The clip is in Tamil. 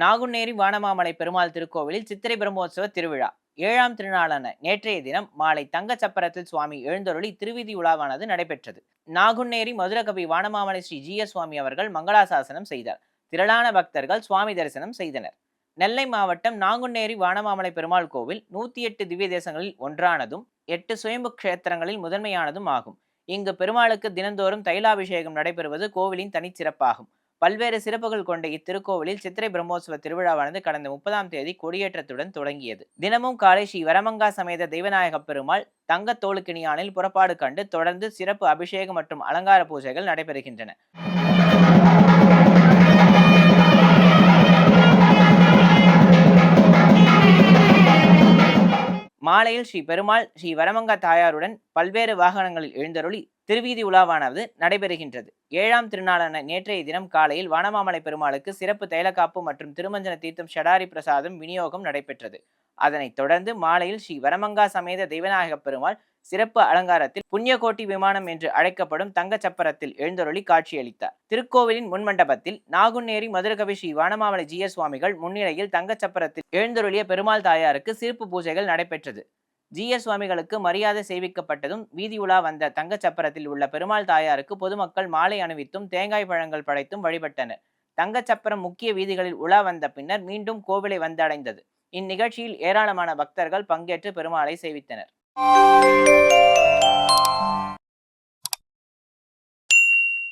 நாகுநேரி வானமாமலை பெருமாள் திருக்கோவிலில் சித்திரை பிரம்மோத்சவ திருவிழா. ஏழாம் திருநாளான நேற்றைய தினம் மாலை தங்க சப்பரத்தில் சுவாமி எழுந்தருளி திருவிதி உலாவானது நடைபெற்றது. நாகுநேரி மதுரகவி வானமாமலை ஸ்ரீ ஜி எஸ் சுவாமி அவர்கள் மங்களாசாசனம் செய்தார். திரளான பக்தர்கள் சுவாமி தரிசனம் செய்தனர். நெல்லை மாவட்டம் நாங்குநேரி வானமாமலை பெருமாள் கோவில் நூத்தி எட்டு திவ்ய தேசங்களில் ஒன்றானதும் எட்டு சுயம்பு கஷேத்திரங்களில் முதன்மையானதும் ஆகும். இங்கு பெருமாளுக்கு தினந்தோறும் தைலாபிஷேகம் நடைபெறுவது கோவிலின் தனிச்சிறப்பாகும். பல்வேறு சிறப்புகள் கொண்ட இத்திருக்கோவிலில் சித்திரை பிரம்மோற்சவ திருவிழாவானது கடந்த முப்பதாம் தேதி கொடியேற்றத்துடன் தொடங்கியது. தினமும் காலை ஸ்ரீ வரமங்கா சமேத தெய்வநாயக பெருமாள் தங்கத்தோளுக்கிணியானில் புறப்பாடு கண்டு தொடர்ந்து சிறப்பு அபிஷேகம் மற்றும் அலங்கார பூஜைகள் நடைபெறுகின்றன. மாலையில் ஸ்ரீ பெருமாள் ஸ்ரீ வரமங்கா தாயாருடன் பல்வேறு வாகனங்களில் எழுந்தருளி திருவீதி உலாவானது நடைபெறுகின்றது. ஏழாம் திருநாளான நேற்றைய தினம் காலையில் வனமாமலை பெருமாளுக்கு சிறப்பு தைலக்காப்பு மற்றும் திருமஞ்சன தீர்த்தம் ஷடாரி பிரசாதம் விநியோகம் நடைபெற்றது. அதனைத் தொடர்ந்து மாலையில் ஸ்ரீ வரமங்கா சமேத தெய்வநாயக பெருமாள் சிறப்பு அலங்காரத்தில் புண்ணியகோட்டி விமானம் என்று அழைக்கப்படும் தங்கச் சப்பரத்தில் எழுந்தருளி காட்சியளித்தார். திருக்கோவிலின் முன்மண்டபத்தில் நாகுநேரி மதுரகவி ஸ்ரீ வானமாமலை ஜி எஸ் சுவாமிகள் முன்னிலையில் தங்கச் சப்பரத்தில் எழுந்தருளிய பெருமாள் தாயாருக்கு சிறப்பு பூஜைகள் நடைபெற்றது. ஜி எஸ் சுவாமிகளுக்கு மரியாதை செய்விக்கப்பட்டதும் வீதி உலா வந்த தங்கச் சப்பரத்தில் உள்ள பெருமாள் தாயாருக்கு பொதுமக்கள் மாலை அணிவித்தும் தேங்காய் பழங்கள் படைத்தும் வழிபட்டனர். தங்கச்சப்பரம் முக்கிய வீதிகளில் உலா வந்த பின்னர் மீண்டும் கோவிலை வந்தடைந்தது. இந்நிகழ்ச்சியில் ஏராளமான பக்தர்கள் பங்கேற்று பெருமாளை சேவித்தனர்.